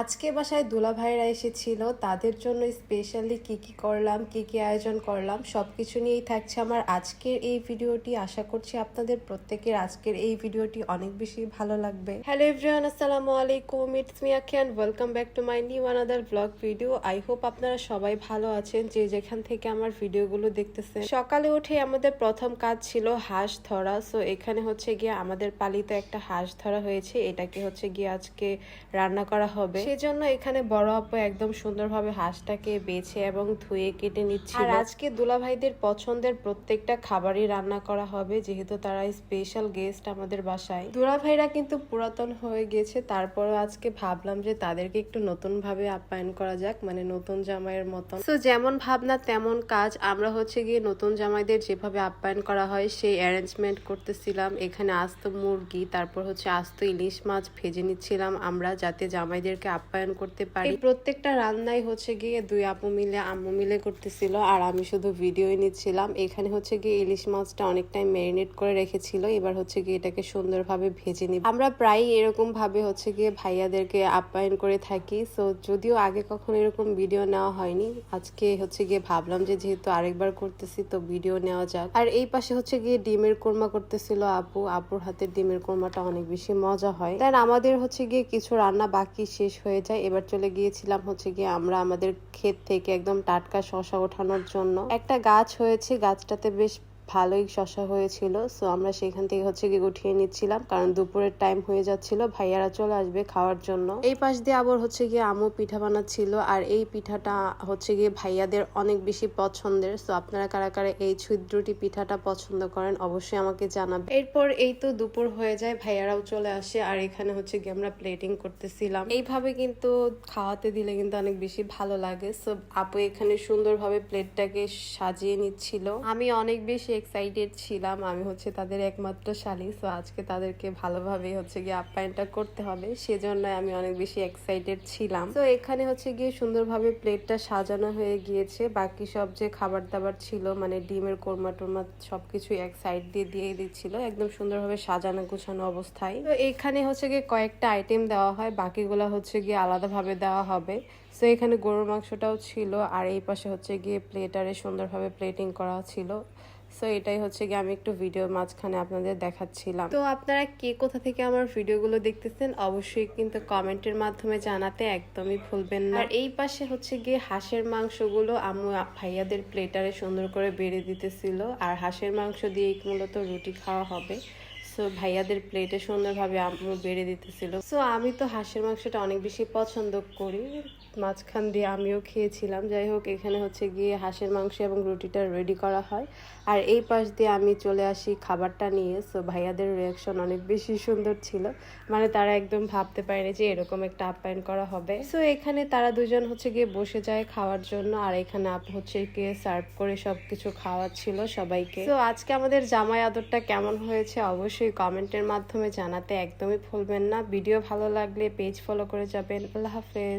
আজকে বাসায় দোলা ভাইরা এসেছিল, তাদের জন্য স্পেশালি কি কি করলাম, কি কি আয়োজন করলাম সব কিছু নিয়েই থাকছে আমার আজকের এই ভিডিওটি। আশা করছি আপনাদের প্রত্যেকের আজকের এই ভিডিওটি অনেক বেশি ভালো লাগবে। হ্যালো এভরিওয়ান আসসালামু আলাইকুম it's me Akhiyan welcome back to my new another blog video I hope আপনারা সবাই ভালো আছেন, যে যেখান থেকে আমার ভিডিওগুলো দেখতেছেন। সকালে উঠে আমাদের প্রথম কাজ ছিল হাঁস ধরা। সো এখানে হচ্ছে গিয়ে আমাদের পালিত একটা হাঁস ধরা হয়েছে। এটাকে হচ্ছে গিয়ে আজকে রান্না করা হবে। সেজন্য এখানে বড় আপু একদম সুন্দরভাবে হাঁসটাকে বেছে এবং ধুয়ে কেটে নিচ্ছে আর আজকে দুলাভাইদের পছন্দের প্রত্যেকটা খাবারই রান্না করা হবে, যেহেতু তারা স্পেশাল গেস্ট আমাদের বাসায়। দুলাভাইরা কিন্তু পুরাতন হয়ে গেছে, তারপরও আজকে ভাবলাম যে তাদেরকে একটু নতুন ভাবে আপ্যায়ন করা যাক মানে নতুন জামাইয়ের মতন। তো যেমন ভাবনা, তেমন কাজ। আমরা হচ্ছে গিয়ে নতুন জামাইদের যেভাবে আপ্যায়ন করা হয়, সেই অ্যারেঞ্জমেন্ট করতেছিলাম। এখানে আস্ত মুরগি, তারপর হচ্ছে আস্ত ইলিশ মাছ ভেজে নিচ্ছিলাম। আমরা যাতে জামাইদেরকে আপ্যায়ন করতে পারি। প্রত্যেকটা রান্নাই হচ্ছে গিয়ে দুই আপু মিলে, আম্মু মিলে করতেছিল, আর আমি শুধু ভিডিওই নিচ্ছিলাম। এখানে হচ্ছে গিয়ে ইলিশ মাছটা অনেক টাইম ম্যারিনেট করে রেখেছিল, এবার হচ্ছে গিয়ে এটাকে সুন্দরভাবে ভেজে নিব। আমরা প্রায় এরকম ভাবে হচ্ছে গিয়ে ভাইয়াদেরকে আপ্যায়ন করে থাকি, সো যদিও আগে কখনো এরকম ভিডিও নেওয়া হয়নি, আজকে হচ্ছে গিয়ে ভাবলাম যে যেহেতু আরেকবার করতেছি, তো ভিডিও নেওয়া যাক। আর এই পাশে হচ্ছে গিয়ে ডিমের কোরমা করতেছিল আপু, আপুর হাতের ডিমের কোরমাটা অনেক বেশি মজা হয়। দেন আমাদের হচ্ছে গিয়ে কিছু রান্না বাকি শেষ হয়ে যায়। এবার চলে গিয়েছিলাম হচ্ছে গিয়ে আমরা আমাদের ক্ষেত থেকে একদম টাটকা শশা ওঠানোর জন্য। একটা গাছ হয়েছে, গাছটাতে বেশ ভালোই শশা হয়েছিল সো আমরা সেখান থেকে হচ্ছে গিয়ে উঠিয়ে নিচ্ছিলাম, কারণ দুপুরের টাইম হয়ে যাচ্ছিল, ভাইয়ারা চলে আসবে খাওয়ার জন্য। এই পাশ দিয়ে আবার হচ্ছে গিয়ে আমু পিঠা বানাচ্ছিল, আর এই পিঠাটা হচ্ছে গিয়ে ভাইয়াদের অনেক বেশি পছন্দের সো আপনারা কারা কারা এই ছিদ্রটি পিঠাটা পছন্দ করেন অবশ্যই আমাকে জানাবেন। এরপর এই তো দুপুর হয়ে যায়, ভাইয়ারাও চলে আসে, আর এখানে হচ্ছে গিয়ে আমরা প্লেটিং করতেছিলাম। এইভাবে কিন্তু খাওয়াতে দিলে কিন্তু অনেক বেশি ভালো লাগে সো আপু এখানে সুন্দরভাবে প্লেটটাকে সাজিয়ে নিচ্ছিল। আমি অনেক বেশি এক্সাইটেড ছিলাম। আমি হচ্ছে তাদের একমাত্র শালি সো আজকে তাদেরকে ভালোভাবে হচ্ছে গিয়ে আপ্যায়নটা করতে হবে। সেজন্য আমি অনেক বেশি এক্সাইটেড ছিলাম। তো এখানে হচ্ছে গিয়ে সুন্দরভাবে প্লেটটা সাজানো হয়ে গিয়েছে। বাকি সব যে খাবার দাবার ছিল মানে ডিমের কোরমা টোরমা সবকিছু এক সাইড দিয়ে দিয়ে দিচ্ছিল। একদম সুন্দরভাবে সাজানো গোছানো অবস্থায়। তো এখানে হচ্ছে গিয়ে কয়েকটা আইটেম দেওয়া হয়। বাকিগুলো হচ্ছে গিয়ে আলাদাভাবে দেওয়া হবে। সো এখানে গরুর মাংসটাও ছিল। আর এই পাশে হচ্ছে গিয়ে প্লেটারে সুন্দরভাবে প্লেটিং করা ছিল। সো এটাই হচ্ছে গিয়ে আমি একটু ভিডিও মাঝখানে আপনাদের দেখাচ্ছিলাম। তো আপনারা কে কোথা থেকে আমার ভিডিওগুলো দেখতেছেন, অবশ্যই কিন্তু কমেন্টের মাধ্যমে জানাতে একদমই ভুলবেন না। আর এই পাশে হচ্ছে গিয়ে হাঁসের মাংসগুলো আম্মু ভাইয়াদের প্লেটারে সুন্দর করে বেড়ে দিতেছিল। আর হাঁসের মাংস দিয়ে মূলত রুটি খাওয়া হবে। সো ভাইয়াদের প্লেটে সুন্দরভাবে আম্মু বেড়ে দিতেছিল। সো আমি তো হাঁসের মাংসটা অনেক বেশি পছন্দ করি। মাঝখান দিয়ে আমিও খেয়েছিলাম। যাই হোক, এখানে হচ্ছে গিয়ে হাঁসের মাংস এবং রুটিটা রেডি করা হয়। আর এই পাশ দিয়ে আমি চলে আসি খাবারটা নিয়ে। সো ভাইয়াদের রিয়াকশন অনেক বেশি সুন্দর ছিল। মানে তারা একদম ভাবতে পারেনি যে এরকম একটা আপ্যায়ন করা হবে। সো এখানে তারা দুজন হচ্ছে গিয়ে বসে যায় খাওয়ার জন্য। আর এখানে আপ হচ্ছে গিয়ে সার্ভ করে সবকিছু খাওয়াচ্ছিল সবাইকে। তো আজকে আমাদের জামাই আদরটা কেমন হয়েছে? অবশ্যই কমেন্টের মাধ্যমে জানাতে একদমই ভুলবেন না। ভিডিও ভালো লাগলে পেজ ফলো করে যাবেন। আল্লাহ হাফেজ।